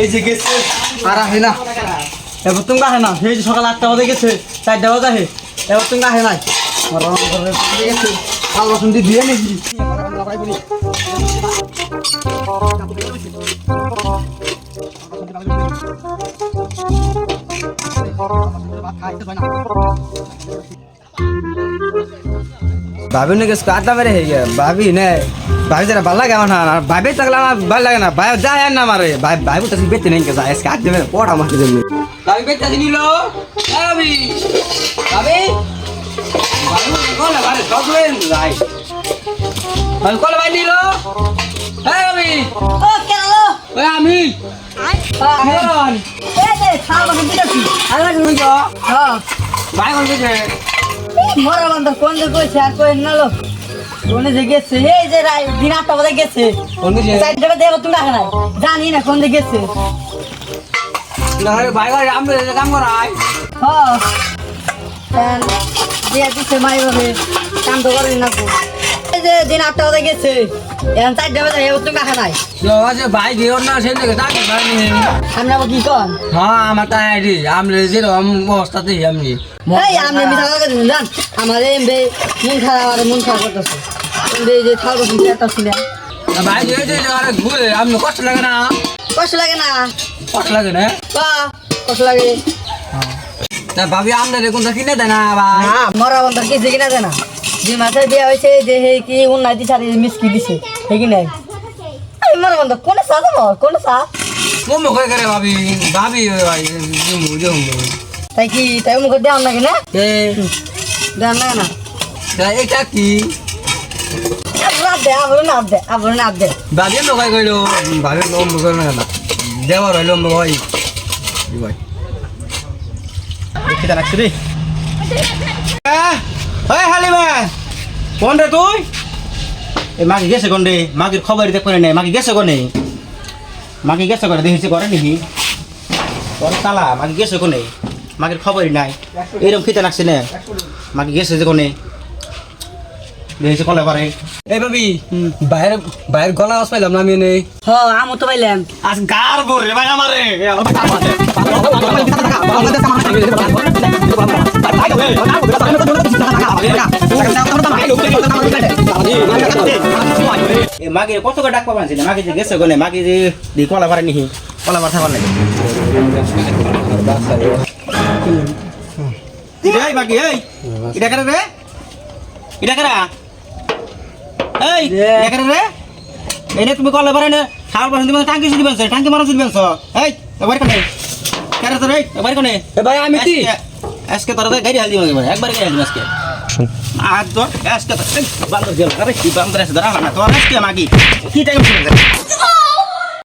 এই যে গেছে, আর আহে না। এবার তুমি আহে না। সেই সকাল আটটা বাজে গেছে, চারটা বাজে আহে। এবার তুমি আহে নাই। মরা বান্ধব গেছে। কাল রসুন দিয়ে দিয়ে নাকি ভাবি নাকি আড্ডা মেরে হয়ে গিয়ে ভাবি নে ভাবি যারা ভালো লাগে আমার না ভাবি থাকলে আমার ভালো লাগে না ভাই যায় না মারে ভাই ভাই তো বেতে নেই কে যায় আড্ডা মেরে পড়া মারতে দেবে ভাবি বেতে নিল ভাবি ভাবি ভাবি কোন ভাই সব লেন যাই ভাবি কোন ভাই নিল ভাবি ও ওই আমি হ্যাঁ এই যে খাওয়া দিতেছি হ্যাঁ ভাই কোন মরা বন্ধ কোন যে কইছে আর কই না লো কোন যে গেছে এই যে রাই দিন আটটা বাজে গেছে? কোন তুমি রাখে নাই জানি না কোন যে গেছে। না ভাই ভাই আমি কাম করাই হ্যাঁ দিয়া দিছে মাই ভাবে কাম তো করেন না যে দিন আটটা বাজে গেছে। এখন চারটা বাজে এবার তুমি রাখে নাই। যে ভাই দিও না সেই দিকে তাকে ভাই আমরা কি কন? হ্যাঁ আমার তাই আইডি। আমি যেরকম অবস্থাতে আমি। এই আমি মিঠা কথা দিন জান? আমার এমবে মন খারাপ আর মন খারাপ করতেছে। এমবে এই যে থাল বসুন একটা ছিল ভাই যে যে আরে ঘুরে আমি কষ্ট লাগে না? কষ্ট লাগে না। কষ্ট লাগে না? কষ্ট লাগে। তা ভাবি আমরা কোন কিনে দেয় না ভাই? মরা বন্ধর কিছু কিনা দেয় না। যে মাথায় দেওয়া হয়েছে যে হে কি উন্নতি সারি মিসকি দিছে হে কি নাই? এই মরা বন্ধ কোনে সা দেবো? কোনে সা মুম্ব করে করে ভাবি ভাবি ভাই জুমু জুমু তাই কি তাই মুখ দেওয়ার নাকি না? এ দেওয়ার না না? তা এটা কি? দে আবার না দে আবার না দে। ভাবি কই কইলো ভাবি করে না না দেওয়ার হইল ভাই। ভাই দেখতে রে হালিমা কোন রে তুই এ মাকে গেছে কোন রে মাকে খবর দেখতে পারে নাই মাকে গেছে কোনে মাকে গেছে কোনে দেখিছে করে নাকি ওর তালা মাকে গেছে কোনে মাকে খবরই নাই এরকম খিতে লাগছে না মাকে গেছে যে কোনে দেখিছে কলে পারে এই ভাবি বাইরে বাইরে গলা আওয়াজ পাইলাম না আমি নেই হ আমও তো পাইলাম আজ গার বরে ভাই আমারে মাকে কত করে ডাক পাবান ছিল মাকে যে গেছে যে দি কলা পারে নিহি। কলা পার থাকার লাগে। এই মাকে এই এটা করে রে? এটা করে? এই এটা করে রে? এনে তুমি কলে পারে না খাওয়ার পাশে দিবেন টাঙ্কি দিবেন টাঙ্কি মারা দিবেন এই এবার কোনে? কেন তোর এই এবার কোনে? এ ভাই আমি কি? আজকে তোর গাড়ি হাল এবার একবার গাড়ি হাল দিবেন আজকে। আর তোর আজকে বান্দর গেল আরে কি বান্দর আছে দাঁড়া না তোর আজকে মাগি কি টাইম